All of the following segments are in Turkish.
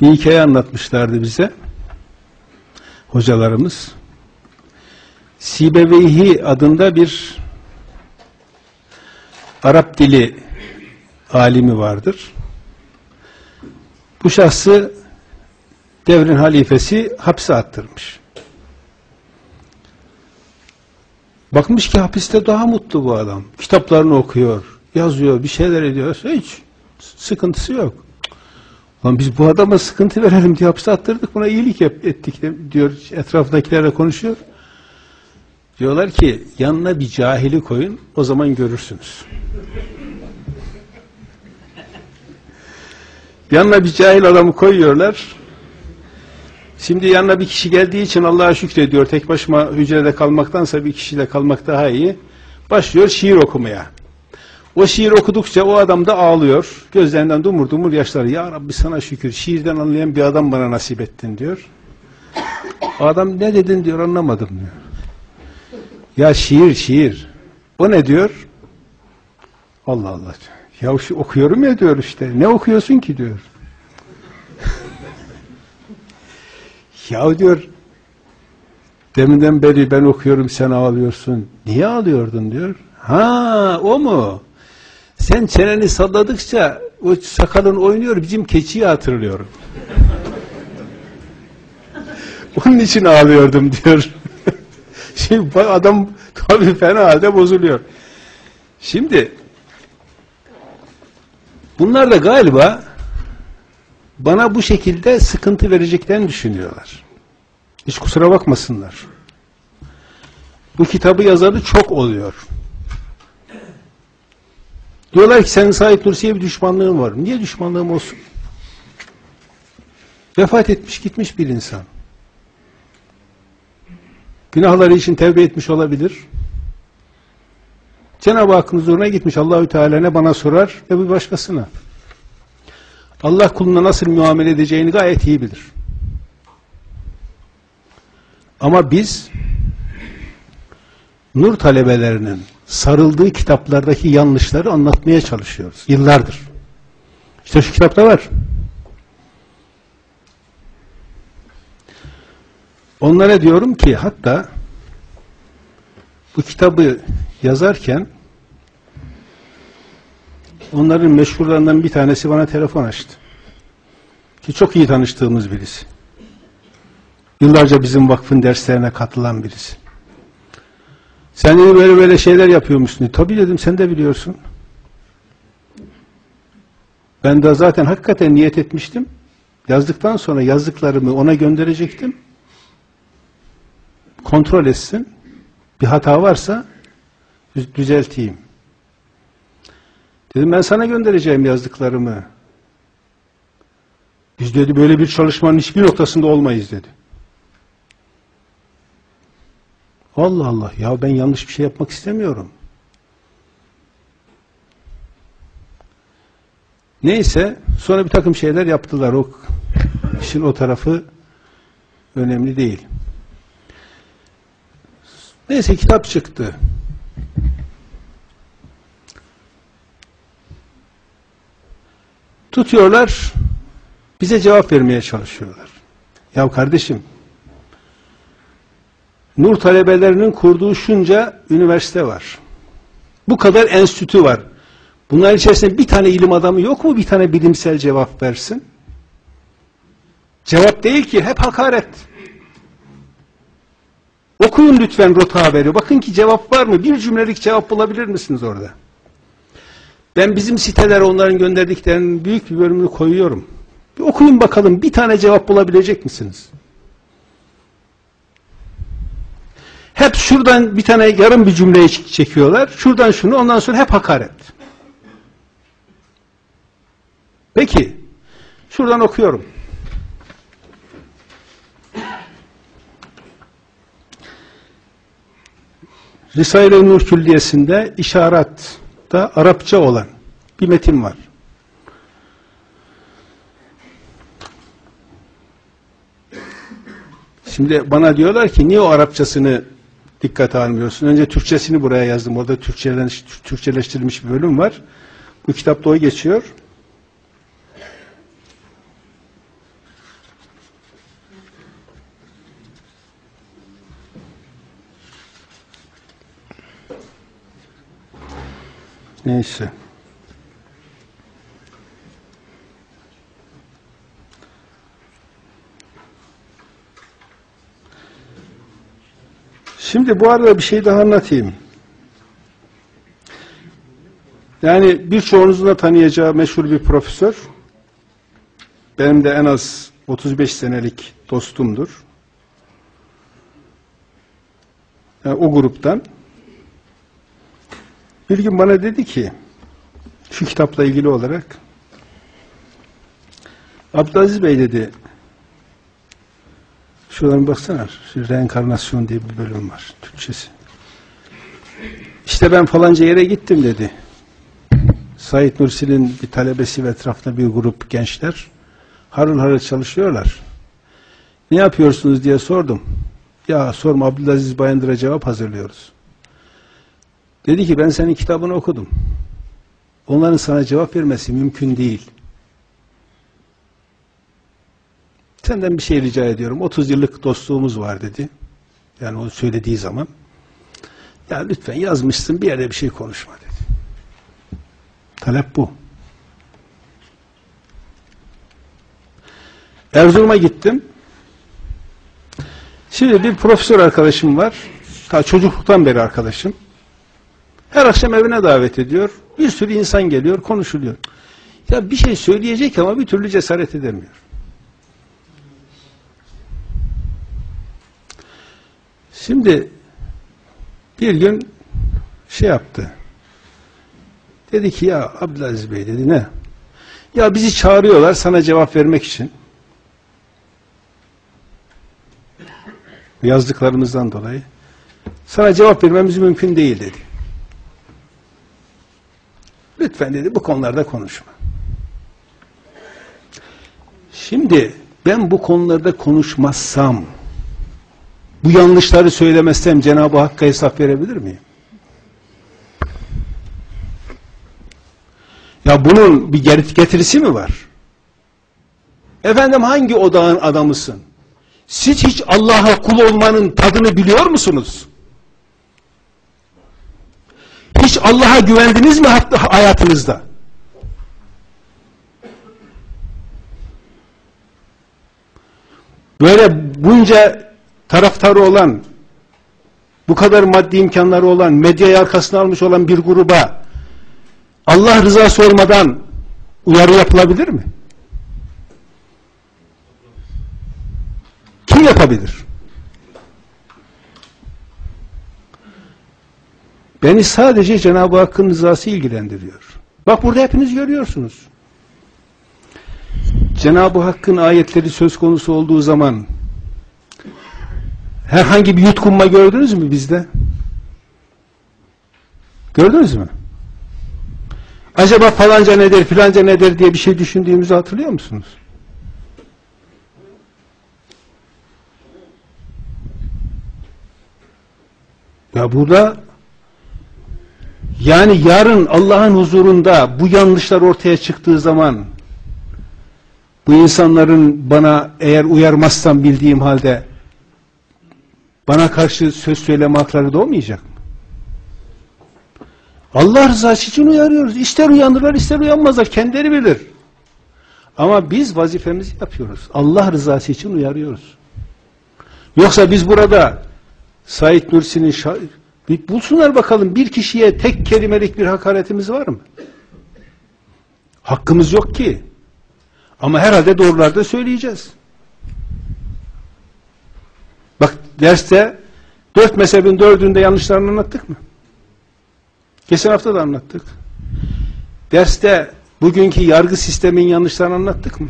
bir hikaye anlatmışlardı bize hocalarımız. Sibeveyhi adında bir Arap dili alimi vardır. Bu şahsı devrin halifesi hapse attırmış. Bakmış ki hapiste daha mutlu bu adam. Kitaplarını okuyor, yazıyor, bir şeyler ediyor. Hiç sıkıntısı yok. Lan biz bu adama sıkıntı verelim diye hapse attırdık, buna iyilik ettik diyor, etrafındakilerle konuşuyor. Diyorlar ki yanına bir cahili koyun, o zaman görürsünüz. yanına bir cahil adamı koyuyorlar. Şimdi yanına bir kişi geldiği için Allah'a şükrediyor. Tek başıma hücrede kalmaktansa bir kişiyle kalmak daha iyi. Başlıyor şiir okumaya. O şiir okudukça o adam da ağlıyor. Gözlerinden dumur dumur yaşlar. Ya Rabbi sana şükür şiirden anlayan bir adam bana nasip ettin diyor. Adam ne dedin diyor anlamadım diyor. Ya şiir şiir. O ne diyor? Allah Allah. Ya şu okuyorum ya diyor işte. Ne okuyorsun ki diyor. ya diyor deminden beri ben okuyorum sen ağlıyorsun. Niye ağlıyordun diyor. Ha o mu? Sen çeneni salladıkça o sakalın oynuyor bizim keçiyi hatırlıyorum. Onun için ağlıyordum diyor. Şimdi adam tabii fena halde bozuluyor. Şimdi bunlar da galiba bana bu şekilde sıkıntı vereceklerini düşünüyorlar. Hiç kusura bakmasınlar. Bu kitabı yazarı çok oluyor. Diyorlar ki senin Said Nursi'ye bir düşmanlığın var. Niye düşmanlığım olsun? Vefat etmiş gitmiş bir insan. Günahları için tevbe etmiş olabilir. Cenab-ı Hakk'ın huzuruna gitmiş. Allahü Teala ne bana sorar ne bir başkasına. Allah kuluna nasıl muamele edeceğini gayet iyi bilir. Ama biz nur talebelerinin sarıldığı kitaplardaki yanlışları anlatmaya çalışıyoruz. Yıllardır. İşte şu kitapta var. Onlara diyorum ki hatta bu kitabı yazarken onların meşhurlarından bir tanesi bana telefon açtı. Ki çok iyi tanıştığımız birisi. Yıllarca bizim vakfın derslerine katılan birisi. Sen de böyle böyle şeyler yapıyormuşsun. Tabii dedim sen de biliyorsun. Ben de zaten hakikaten niyet etmiştim. Yazdıktan sonra yazdıklarımı ona gönderecektim. Kontrol etsin. Bir hata varsa düzelteyim. Dedim ben sana göndereceğim yazdıklarımı. Biz dedi böyle bir çalışmanın hiçbir noktasında olmayız dedi. Allah Allah ya ben yanlış bir şey yapmak istemiyorum. Neyse sonra bir takım şeyler yaptılar. O işin o tarafı önemli değil. Neyse kitap çıktı. Tutuyorlar, bize cevap vermeye çalışıyorlar. Ya kardeşim, Nur talebelerinin kurduğu şunca üniversite var. Bu kadar enstitü var. Bunların içerisinde bir tane ilim adamı yok mu bir tane bilimsel cevap versin? Cevap değil ki, hep hakaret. Okuyun lütfen rota haberi. Bakın ki cevap var mı? Bir cümlelik cevap bulabilir misiniz orada? Ben bizim sitelere onların gönderdiklerinin büyük bir bölümünü koyuyorum. Bir okuyun bakalım bir tane cevap bulabilecek misiniz? Şuradan bir tane yarım bir cümleyi çekiyorlar. Şuradan şunu ondan sonra hep hakaret. Peki. Şuradan okuyorum. Risale-i Nur Külliyesi'nde işaratta Arapça olan bir metin var. Şimdi bana diyorlar ki niye o Arapçasını dikkate almıyorsun. Önce Türkçesini buraya yazdım. Orada Türkçeleş, Türkçeleştirilmiş bir bölüm var. Bu kitapta o geçiyor. Neyse. Şimdi bu arada bir şey daha anlatayım. Yani birçoğunuzun da tanıyacağı meşhur bir profesör. Benim de en az 35 senelik dostumdur. Yani o gruptan. Bir gün bana dedi ki, şu kitapla ilgili olarak, Abdülaziz Bey dedi, şuradan baksana, reenkarnasyon diye bir bölüm var, Türkçesi. İşte ben falanca yere gittim dedi. Said Nursi'nin bir talebesi ve etrafında bir grup gençler harıl harıl çalışıyorlar. Ne yapıyorsunuz diye sordum. Ya sorma Abdülaziz Bayındır'a cevap hazırlıyoruz. Dedi ki ben senin kitabını okudum. Onların sana cevap vermesi mümkün değil. Senden bir şey rica ediyorum. 30 yıllık dostluğumuz var dedi. Yani o söylediği zaman. Ya lütfen yazmışsın bir yerde bir şey konuşma dedi. Talep bu. Erzurum'a gittim. Şimdi bir profesör arkadaşım var. Ta çocukluktan beri arkadaşım. Her akşam evine davet ediyor. Bir sürü insan geliyor, konuşuluyor. Ya bir şey söyleyecek ama bir türlü cesaret edemiyor. Şimdi bir gün şey yaptı. Dedi ki ya Abdülaziz Bey dedi ne? Ya bizi çağırıyorlar sana cevap vermek için. Yazdıklarımızdan dolayı. Sana cevap vermemiz mümkün değil dedi. Lütfen dedi bu konularda konuşma. Şimdi ben bu konularda konuşmazsam, bu yanlışları söylemezsem Cenab-ı Hakk'a hesap verebilir miyim? Ya bunun bir getirisi mi var? Efendim hangi odağın adamısın? Siz hiç Allah'a kul olmanın tadını biliyor musunuz? Hiç Allah'a güvendiniz mi hayatınızda? Böyle bunca taraftarı olan, bu kadar maddi imkanları olan, medyayı arkasına almış olan bir gruba Allah rızası olmadan uyarı yapılabilir mi? Kim yapabilir? Beni sadece Cenab-ı Hakk'ın rızası ilgilendiriyor. Bak burada hepiniz görüyorsunuz. Cenab-ı Hakk'ın ayetleri söz konusu olduğu zaman herhangi bir yutkunma gördünüz mü bizde? Gördünüz mü? Acaba falanca nedir, filanca nedir diye bir şey düşündüğümüzü hatırlıyor musunuz? Ya burada yani yarın Allah'ın huzurunda bu yanlışlar ortaya çıktığı zaman bu insanların bana eğer uyarmazsam bildiğim halde bana karşı söz söyleme hakları da olmayacak mı? Allah rızası için uyarıyoruz. İster uyanırlar ister uyanmazlar. Kendileri bilir. Ama biz vazifemizi yapıyoruz. Allah rızası için uyarıyoruz. Yoksa biz burada Said Nursi'nin bir bulsunlar bakalım bir kişiye tek kelimelik bir hakaretimiz var mı? Hakkımız yok ki. Ama herhalde doğrularda söyleyeceğiz. Bak derste dört mezhebin dördünde yanlışlarını anlattık mı? Geçen hafta da anlattık. Derste bugünkü yargı sistemin yanlışlarını anlattık mı?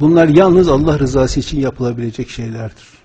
Bunlar yalnız Allah rızası için yapılabilecek şeylerdir.